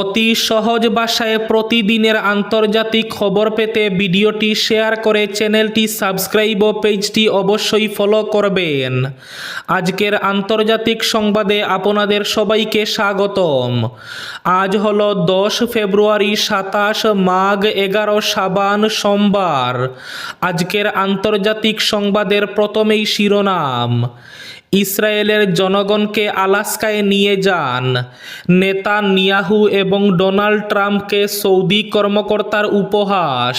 অতি সহজ ভাষায় প্রতিদিনের আন্তর্জাতিক খবর পেতে ভিডিওটি শেয়ার করে চ্যানেলটি সাবস্ক্রাইব ও পেজটি অবশ্যই ফলো করবেন। আজকের আন্তর্জাতিক সংবাদে আপনাদের সবাইকে স্বাগতম। আজ হল দশ ফেব্রুয়ারি সাতাশ মাঘ এগারো সাবান সোমবার। আজকের আন্তর্জাতিক সংবাদের প্রথমেই শিরোনাম। ইসরায়েলের জনগণকে আলাস্কায় নিয়ে যান। নেতা নিয়াহু এবং ডোনাল্ড ট্রাম্পকে সৌদি কর্মকর্তার উপহাস।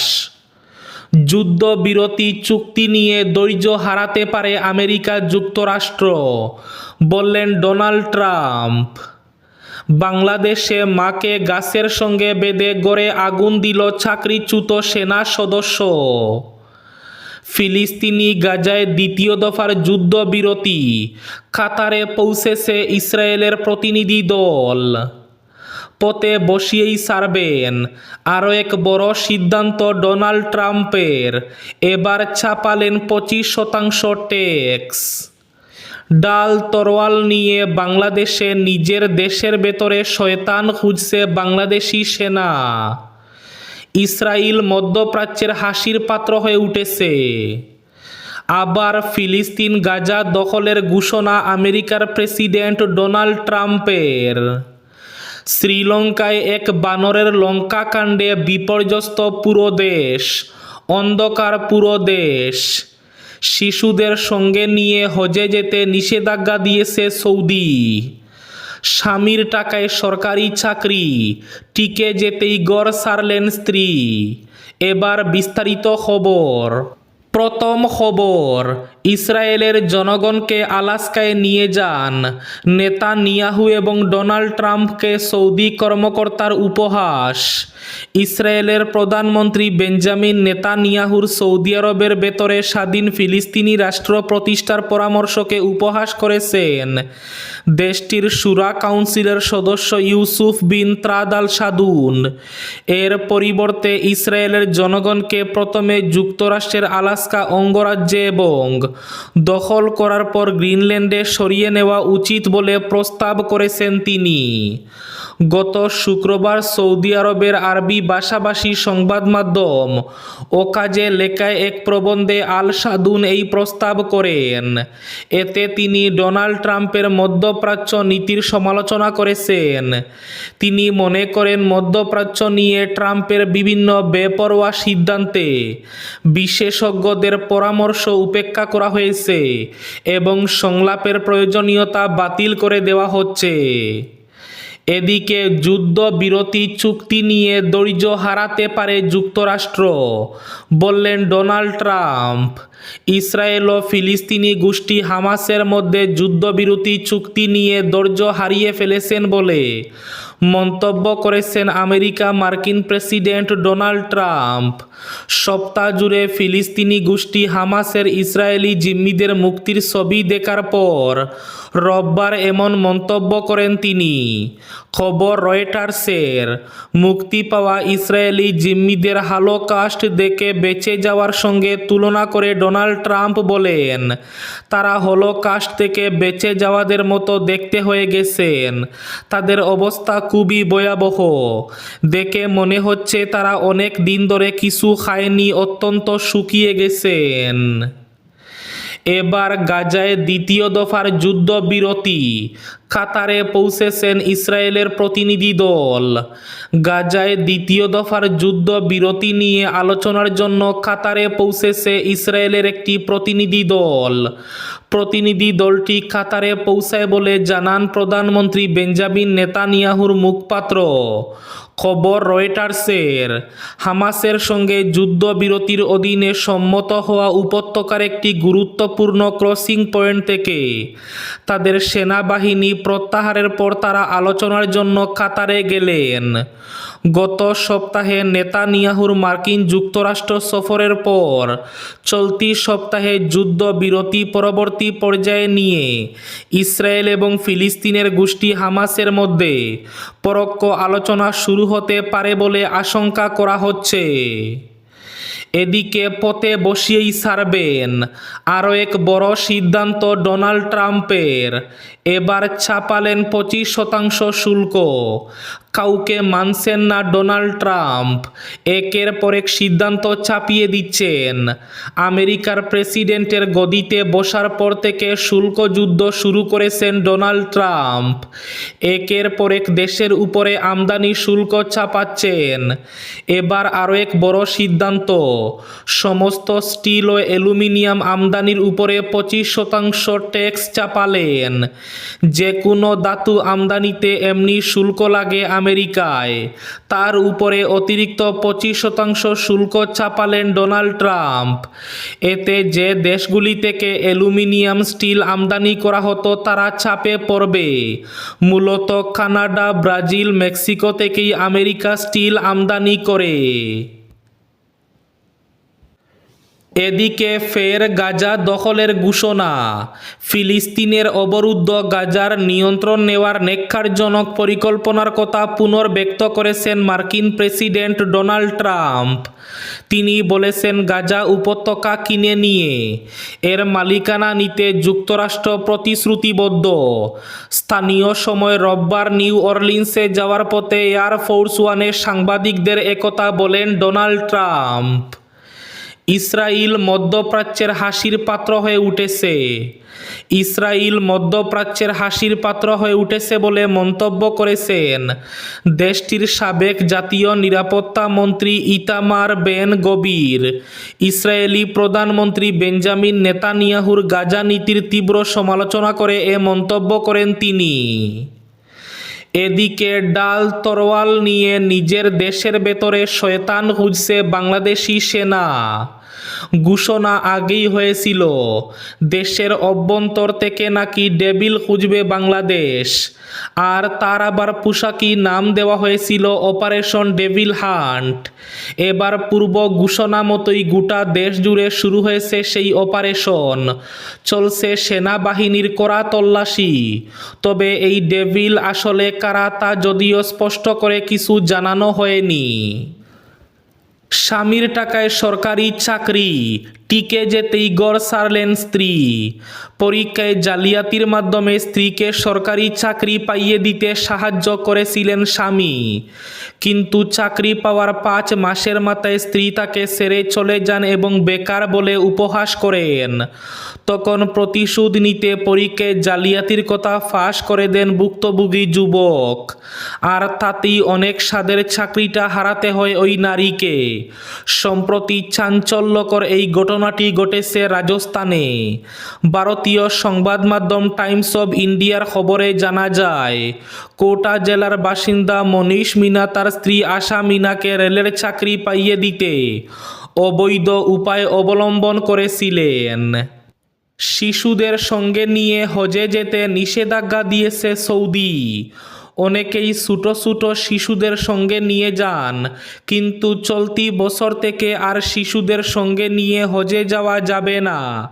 যুদ্ধবিরতি চুক্তি নিয়ে ধৈর্য হারাতে পারে আমেরিকা যুক্তরাষ্ট্র, বললেন ডোনাল্ড ট্রাম্প। বাংলাদেশে মাকে গাছের সঙ্গে বেঁধে গড়ে আগুন দিল চাকরিচ্যুত সেনা সদস্য। ফিলিস্তিনি গাজায় দ্বিতীয় দফার যুদ্ধবিরতি। কাতারে পৌঁছেছে ইসরায়েলের প্রতিনিধি দল। পথে বসিয়েই সারবেন আরও এক বড় সিদ্ধান্ত ডোনাল্ড ট্রাম্পের। এবার ছাপালেন পঁচিশ শতাংশ ট্যাক্স। ডাল তরোয়াল নিয়ে বাংলাদেশে নিজের দেশের ভেতরে শয়তান খুঁজছে বাংলাদেশি সেনা। ইসরায়েল মধ্যপ্রাচ্যের হাসির পাত্র হয়ে উঠেছে। আবার ফিলিস্তিন গাজা দখলের ঘোষণা আমেরিকার প্রেসিডেন্ট ডোনাল্ড ট্রাম্পের। শ্রীলঙ্কায় এক বানরের লঙ্কা কাণ্ডে বিপর্যস্ত পুরো দেশ, অন্ধকার পুরো দেশ। শিশুদের সঙ্গে নিয়ে হজে যেতে নিষেধাজ্ঞা দিয়েছে সৌদি। স্বামীর টাকায় সরকারি চাকরি টিকে যেতেই গড় সারলেন স্ত্রী। এবার বিস্তারিত খবর। প্রথম খবর ইসরায়েলের জনগণকে আলাস্কায় নিয়ে যান। নেতা নিয়াহু এবং ডোনাল্ড ট্রাম্পকে সৌদি কর্মকর্তার উপহাস। ইসরায়েলের প্রধানমন্ত্রী বেঞ্জামিন নেতানিয়াহুর সৌদি আরবের ভেতরে স্বাধীন ফিলিস্তিনি রাষ্ট্র প্রতিষ্ঠার পরামর্শকে উপহাস করেছেন। দেশটির সুরা কাউন্সিলের সদস্য ইউসুফ বিন ত্রাদাল সাদুন এর পরিবর্তে ইসরায়েলের জনগণকে প্রথমে যুক্তরাষ্ট্রের আলাস্কা অঙ্গরাজ্যে এবং দখল করার পর গ্রিনল্যান্ডে সরিয়ে নেওয়া উচিত বলে প্রস্তাব করেছেন তিনি। গত শুক্রবার সৌদি আরবের আরবি ভাষাভাষী সংবাদ মাধ্যম ও কাজে লেখায় এক প্রবন্ধে আল সাদুন এই প্রস্তাব করেন। এতে তিনি ডোনাল্ড ট্রাম্পের মধ্যপ্রাচ্য নীতির সমালোচনা করেছেন। তিনি মনে করেন, মধ্যপ্রাচ্য নিয়ে ট্রাম্পের বিভিন্ন বেপরোয়া সিদ্ধান্তে বিশেষজ্ঞদের পরামর্শ উপেক্ষা করা হয়েছে এবং সংলাপের প্রয়োজনীয়তা বাতিল করে দেওয়া হচ্ছে। এদিকে যুদ্ধবিরতি চুক্তি নিয়ে ধৈর্য হারাতে পারে যুক্তরাষ্ট্র বললেন ডোনাল্ড ট্রাম্প। ইসরায়েল ও ফিলিস্তিনি গোষ্ঠী হামাসের মধ্যে যুদ্ধবিরতি চুক্তি নিয়ে ধৈর্য হারিয়ে ফেলেছেন বলে মন্তব্য করেছেন আমেরিকা মার্কিন প্রেসিডেন্ট ডোনাল্ড ট্রাম্প। সপ্তাহ জুড়ে ফিলিস্তিনি গোষ্ঠী হামাসের ইসরায়েলি জিম্মিদের মুক্তির ছবি দেখার পর রোববার এমন মন্তব্য করেন তিনি। খবর রয়টার্সের, মুক্তি পাওয়া ইসরায়েলি জিম্মিদের হালোকাস্ট দেখে বেঁচে যাওয়ার সঙ্গে তুলনা করে ডোনাল্ড ট্রাম্প বলেন, তারা হলোকাস্ট থেকে বেঁচে যাওয়াদের মতো দেখতে হয়ে গেছেন। তাদের অবস্থা খুবই ভয়াবহ। দেখে মনে হচ্ছে তারা অনেক দিন ধরে কিছু খায়নি, অত্যন্ত শুকিয়ে গেছেন। এবার গাজায় দ্বিতীয় দফার যুদ্ধবিরতি। কাতারে পৌঁছেছেন ইসরায়েলের প্রতিনিধি দল। গাজায় দ্বিতীয় দফার যুদ্ধ বিরতি নিয়ে আলোচনার জন্য কাতারে পৌঁছেছে ইসরায়েলের একটি প্রতিনিধি দল। প্রতিনিধি দলটি কাতারে পৌঁছায় বলে জানান প্রধানমন্ত্রী বেঞ্জামিন নেতানিয়াহুর মুখপাত্র। খবর রয়টার্সের, হামাসের সঙ্গে যুদ্ধবিরতির অধীনে সম্মত হওয়া উপত্যকার একটি গুরুত্বপূর্ণ ক্রসিং পয়েন্ট থেকে। তাদের সেনাবাহিনী প্রত্যাহারের পর তারা আলোচনার জন্য কাতারে গেলেন। গত সপ্তাহে নেতানিয়াহুর মার্কিন যুক্তরাষ্ট্র সফরের পর চলতি সপ্তাহে যুদ্ধবিরতি পরবর্তী পর্যায়ে নিয়ে ইসরায়েল এবং ফিলিস্তিনের গোষ্ঠী হামাসের মধ্যে পরোক্ষ আলোচনা শুরু হতে পারে বলে আশঙ্কা করা হচ্ছে। এদিকে পথে বসিয়েই সারবেন আরও এক বড় সিদ্ধান্ত ডোনাল্ড ট্রাম্পের। এবার ছাপালেন পঁচিশ শতাংশ শুল্ক। কাউকে মানছেন না ডোনাল্ড ট্রাম্প। একের পর এক সিদ্ধান্ত চাপিয়ে দিচ্ছেন। আমেরিকার প্রেসিডেন্টের গদিতে বসার পর থেকে শুল্ক যুদ্ধ শুরু করেছেন ডোনাল্ড ট্রাম্প। একের পর এক দেশের উপরে আমদানি শুল্ক চাপাচ্ছেন এবার আরও এক বড় সিদ্ধান্ত। সমস্ত স্টিল ও অ্যালুমিনিয়াম আমদানির উপরে পঁচিশ শতাংশ ট্যাক্স চাপালেন। যে কোনো ধাতু আমদানিতে এমনি শুল্ক লাগে আমেরিকায়। তার উপরে অতিরিক্ত পঁচিশ শতাংশ শুল্ক চাপালেন ডোনাল্ড ট্রাম্প। এতে যে দেশগুলি থেকে অ্যালুমিনিয়াম স্টিল আমদানি করা হতো, তারা চাপে পড়বে। মূলত কানাডা, ব্রাজিল, মেক্সিকো থেকেই আমেরিকা স্টিল আমদানি করে। এদিকে ফের গাজা দখলের ঘোষণা। ফিলিস্তিনের অবরুদ্ধ গাজার নিয়ন্ত্রণ নেওয়ার নেক্ষারজনক পরিকল্পনার কথা পুনর্ব্যক্ত করেছেন মার্কিন প্রেসিডেন্ট ডোনাল্ড ট্রাম্প। তিনি বলেছেন, গাজা উপত্যকা কিনে নিয়ে এর মালিকানা নিতে যুক্তরাষ্ট্র প্রতিশ্রুতিবদ্ধ। স্থানীয় সময় রোববার নিউ অরলিন্সে যাওয়ার পথে এয়ার ফোর্স ওয়ানে সাংবাদিকদের একথা বলেন ডোনাল্ড ট্রাম্প। ইসরায়েল মধ্যপ্রাচ্যের হাসির পাত্র হয়ে উঠেছে। ইসরায়েল মধ্যপ্রাচ্যের হাসির পাত্র হয়ে উঠেছে বলে মন্তব্য করেছেন দেশটির সাবেক জাতীয় নিরাপত্তা মন্ত্রী ইতামার বেন গবির। ইসরায়েলি প্রধানমন্ত্রী বেঞ্জামিন নেতানিয়াহুর গাজা নীতির তীব্র সমালোচনা করে এ মন্তব্য করেন তিনি। এদিকে ডাল তরোয়াল নিয়ে নিজের দেশের ভেতরে শয়তান খুঁজছে বাংলাদেশি সেনা। ঘোষণা আগেই হয়েছিল। দেশের অভ্যন্তর থেকে নাকি ডেবিল খুঁজবে বাংলাদেশ। আর তার আবার পোশাকি নাম দেওয়া হয়েছিল অপারেশন ডেভিল হান্ট। এবার পূর্ব ঘোষণা মতোই গোটা দেশ জুড়ে শুরু হয়েছে সেই অপারেশন। চলছে সেনাবাহিনীর কড়া তল্লাশি। তবে এই ডেভিল আসলে কারা তা যদিও স্পষ্ট করে কিছু জানানো হয়নি। স্বামীর টাকায় সরকারি চাকরি। টিকে যেতেই গড় সারলেন স্ত্রী। পরীক্ষায় জালিয়াতির মাধ্যমে স্ত্রীকে সরকারি চাকরি পাইয়ে দিতে সাহায্য করেছিলেন স্বামী। কিন্তু চাকরি পাওয়ার পাঁচ মাসের মাথায় স্ত্রী তাকে সেরে চলে যান এবং বেকার বলে উপহাস করেন। তখন প্রতিশোধ নিতে পরীক্ষায় জালিয়াতির কথা ফাঁস করে দেন ভুক্তভোগী যুবক। আর তাতেই অনেক স্বাদের চাকরিটা হারাতে হয় ওই নারীকে। সম্প্রতি চাঞ্চল্যকর এই ঘটনাটি ঘটেছে রাজস্থানে ভারতীয় সংবাদ মাধ্যম টাইমস অব ইন্ডিয়ার খবরে জানা যায়, কোটা জেলার বাসিন্দা মনীষ মিনা তার স্ত্রী আশা মিনাকে রেলের চাকরি পাইয়ে দিতে। অবৈধ উপায় অবলম্বন করেছিলেন শিশুদের সঙ্গে নিয়ে হজে যেতে নিষেধাজ্ঞা দিয়েছে সৌদি। অনেকেই ছোটো ছোটো শিশুদের সঙ্গে নিয়ে যান। কিন্তু চলতি বছর থেকে আর শিশুদের সঙ্গে নিয়ে হজে যাওয়া যাবে না।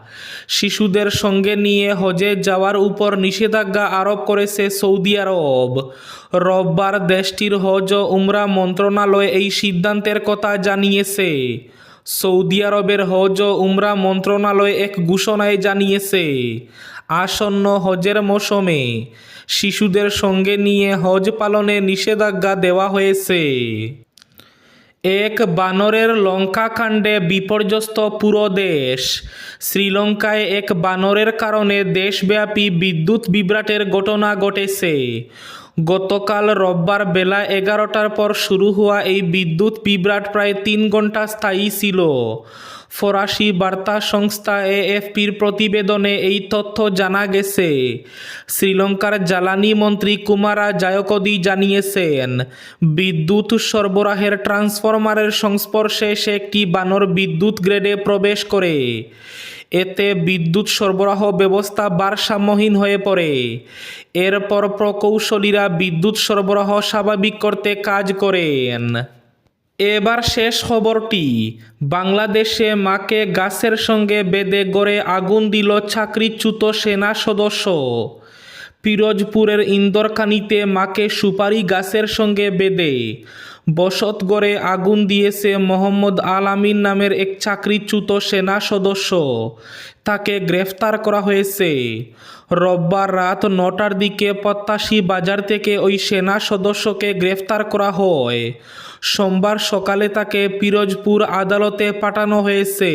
শিশুদের সঙ্গে নিয়ে হজে যাওয়ার উপর নিষেধাজ্ঞা আরোপ করেছে সৌদি আরব। রোববার দেশটির হজ ও উমরা মন্ত্রণালয় এই সিদ্ধান্তের কথা জানিয়েছে। সৌদি আরবের হজ ও উমরা মন্ত্রণালয় এক ঘোষণায় জানিয়েছে। আসন্ন হজের মৌসুমে শিশুদের সঙ্গে নিয়ে হজ পালনে নিষেধাজ্ঞা দেওয়া হয়েছে। এক বানরের লঙ্কাকাণ্ডে বিপর্যস্ত পুরো দেশ। শ্রীলঙ্কায় এক বানরের কারণে দেশব্যাপী বিদ্যুৎ বিভ্রাটের ঘটনা ঘটেছে। গতকাল রোববার বেলা এগারোটার পর শুরু হওয়া এই বিদ্যুৎ বিভ্রাট প্রায় তিন ঘণ্টা স্থায়ী ছিল। ফরাসি বার্তা সংস্থা এএফপির প্রতিবেদনে এই তথ্য জানা গেছে। শ্রীলঙ্কার জ্বালানি মন্ত্রী কুমারা জায়কদি জানিয়েছেন, বিদ্যুৎ সরবরাহের ট্রান্সফরমারের সংস্পর্শে সে একটি বানর বিদ্যুৎ গ্রেডে প্রবেশ করে। এতে বিদ্যুৎ সরবরাহ ব্যবস্থা ভারসাম্যহীন হয়ে পড়ে। এরপর প্রকৌশলীরা বিদ্যুৎ সরবরাহ স্বাভাবিক করতে কাজ করেন। এবার শেষ খবরটি। বাংলাদেশে মাকে গাছের সঙ্গে বেঁধে গড়ে আগুন দিল চাকরিচ্যুত সেনা সদস্য। পিরোজপুরের ইন্দরকানিতে মাকে সুপারি গাছের সঙ্গে বেঁধে বসত গড়ে আগুন দিয়েছে মোহাম্মদ আল আমিন নামের এক চাকরিচ্যুত সেনা সদস্য। তাকে গ্রেফতার করা হয়েছে। রোববার রাত নটার দিকে প্রত্যাশী বাজার থেকে ওই সেনা সদস্যকে গ্রেফতার করা হয়। সোমবার সকালে তাকে পিরোজপুর আদালতে পাঠানো হয়েছে।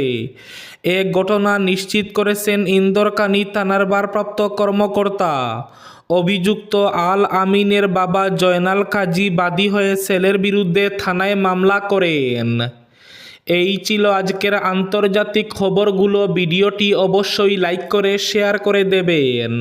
এ ঘটনা নিশ্চিত করেছেন ইন্দরকানী থানার ভারপ্রাপ্ত কর্মকর্তা। অভিযুক্ত আল আমিনের বাবা জয়নাল কাজী বাদী হয়ে সেলের বিরুদ্ধে থানায় মামলা করেন। এই ছিল আজকের আন্তর্জাতিক খবরগুলো। ভিডিওটি অবশ্যই লাইক করে, শেয়ার করে দেবেন।